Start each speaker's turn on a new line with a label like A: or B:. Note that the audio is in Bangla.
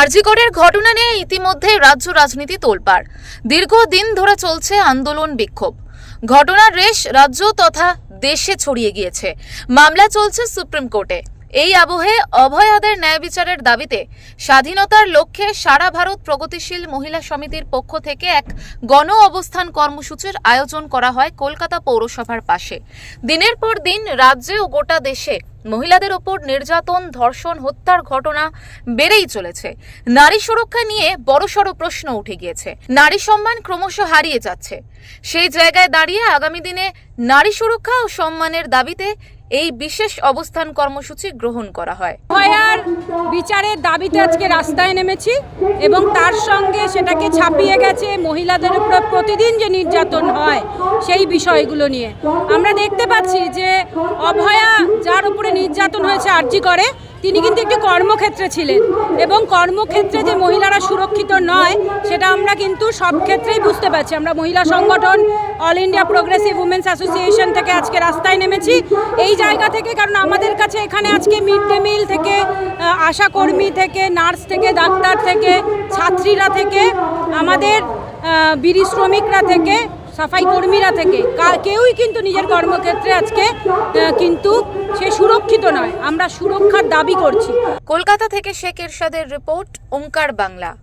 A: আরজিকরের ঘটনা নিয়ে ইতিমধ্যে রাজ্য রাজনীতি তোলপাড়। দীর্ঘদিন ধরে চলছে আন্দোলন বিক্ষোভ। ঘটনার রেশ রাজ্য তথা দেশে ছড়িয়ে গিয়েছে। মামলা চলছে সুপ্রিম কোর্টে। এই আবহে অভয়াদের ন্যায় বিচারের দাবিতে স্বাধীনতার লক্ষ্যে সারা ভারত প্রগতিশীল মহিলা সমিতির পক্ষ থেকে এক গণ অবস্থান কর্মসূচির আয়োজন করা হয় কলকাতা পৌরসভার পাশে। দিনের পর দিন রাজ্যে ও গোটা দেশে মহিলাদের ওপর নির্যাতন, ধর্ষণ, হত্যার ঘটনা বেড়েই চলেছে। নারী সুরক্ষা নিয়ে বড়সড় প্রশ্ন উঠে গিয়েছে। নারী সম্মান ক্রমশ হারিয়ে যাচ্ছে। সেই জায়গায় দাঁড়িয়ে আগামী দিনে নারী সুরক্ষা ও সম্মানের দাবিতে এই বিশেষ অবস্থান কর্মসূচি গ্রহণ করা হয়।
B: ভয়ার বিচারের দাবিতে আজকে রাস্তায় নেমেছি এবং তার সঙ্গে সেটাকে ছাপিয়ে গেছে মহিলাদের উপর প্রতিদিন যে নির্যাতন হয় সেই বিষয়গুলো নিয়ে। আমরা দেখতে পাচ্ছি যে অভয়া যার উপরে নির্যাতন হয়েছে, আর্জি করে তিনি কিন্তু একটি কর্মক্ষেত্রে ছিলেন। এবং কর্মক্ষেত্রে যে মহিলারা সুরক্ষিত নয়, সেটা আমরা কিন্তু সব ক্ষেত্রেই বুঝতে পারছি। আমরা মহিলা সংগঠন all India progressive women's association থেকে আজকে রাস্তায় নেমেছি। এই জায়গা থেকে, কারণ আমাদের কাছে এখানে আজকে মিড ডে মিল থেকে আশাকর্মী থেকে, নার্স থেকে, ডাক্তার থেকে, ছাত্রীরা থেকে, আমাদের বিড়ি শ্রমিকরা থেকে, সাফাই কর্মীরা থেকে। কেউই কিন্তু নিজের কর্মক্ষেত্রে আজকে কিন্তু সে নয় আমরা সুরক্ষার দাবি করছি।
A: কলকাতা থেকে শেখ এরশাদের রিপোর্ট ওঙ্কার বাংলা।